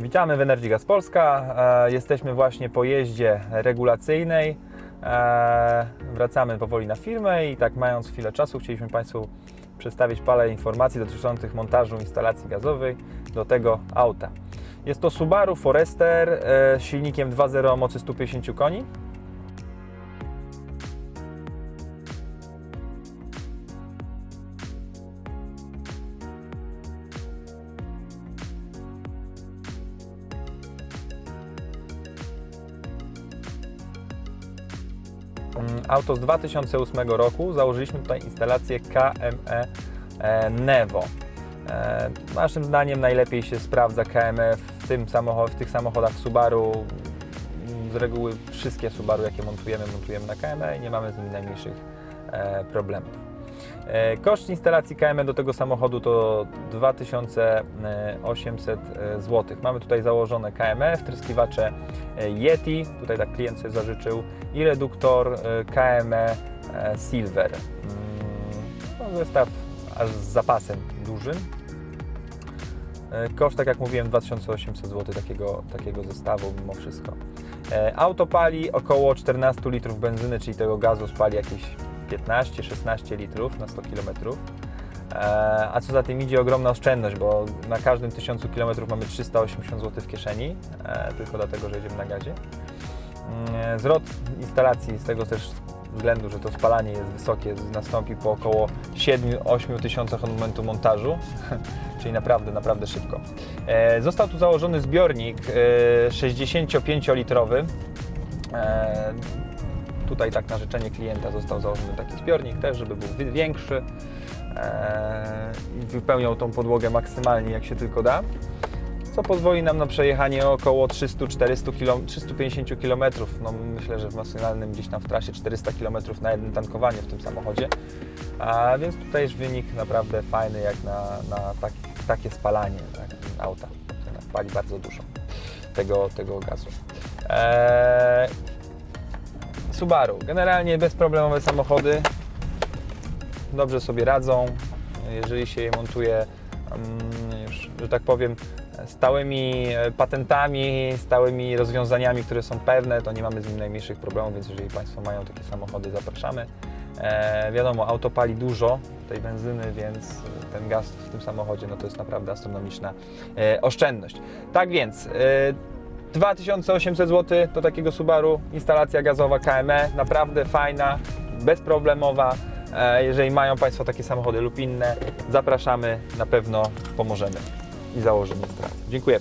Witamy w Energy Gas Polska. E, Jesteśmy właśnie po jeździe regulacyjnej. E, Wracamy powoli na firmę i tak mając chwilę czasu chcieliśmy Państwu przedstawić parę informacji dotyczących montażu instalacji gazowej do tego auta. Jest to Subaru Forester e, z silnikiem 2.0 o mocy 150 koni. Auto z 2008 roku. Założyliśmy tutaj instalację KME e, Nevo. E, Naszym zdaniem najlepiej się sprawdza KME w, tym w tych samochodach Subaru. Mm, Z reguły wszystkie Subaru, jakie montujemy, montujemy na KME i nie mamy z nimi najmniejszych e, problemów. E, Koszt instalacji KME do tego samochodu to 2800 zł. Mamy tutaj założone KME, wtryskiwacze e, Yeti, tutaj tak klient sobie zażyczył, i reduktor e, KME e, Silver. Mm, No, zestaw aż z zapasem dużym. E, Koszt, tak jak mówiłem, 2800 zł takiego, takiego zestawu mimo wszystko. E, Auto pali około 14 litrów benzyny, czyli tego gazu spali jakieś 15-16 litrów na 100 km. A co za tym idzie, ogromna oszczędność, bo na każdym 1000 km mamy 380 zł w kieszeni, e, tylko dlatego, że jedziemy na gazie. Mm, Zwrot instalacji z tego też względu, że to spalanie jest wysokie, nastąpi po około 7-8 tysiącach od momentu montażu, czyli naprawdę, naprawdę szybko. E, Został tu założony zbiornik e, 65-litrowy. Tutaj tak na życzenie klienta został założony taki zbiornik też, żeby był wi- większy e, i wypełniał tą podłogę maksymalnie jak się tylko da co pozwoli nam na przejechanie około 300-400 km, 350 km. No myślę, że w maksymalnym gdzieś tam w trasie 400 km na jednym tankowaniu w tym samochodzie. A więc tutaj jest wynik naprawdę fajny jak na, na tak, takie spalanie tak, auta. Pali bardzo dużo tego, tego gazu. Eee, Subaru. Generalnie bezproblemowe samochody. Dobrze sobie radzą. Jeżeli się je montuje mm, już, że tak powiem, stałymi e, patentami, stałymi rozwiązaniami, które są pewne, to nie mamy z nim najmniejszych problemów, więc jeżeli Państwo mają takie samochody, zapraszamy. E, wiadomo, auto pali dużo tej benzyny, więc ten gaz w tym samochodzie no to jest naprawdę astronomiczna e, oszczędność. Tak więc e, 2800 zł do takiego Subaru, instalacja gazowa KME, naprawdę fajna, bezproblemowa. E, Jeżeli mają Państwo takie samochody lub inne, zapraszamy, na pewno pomożemy i założymy instalację. Dziękuję.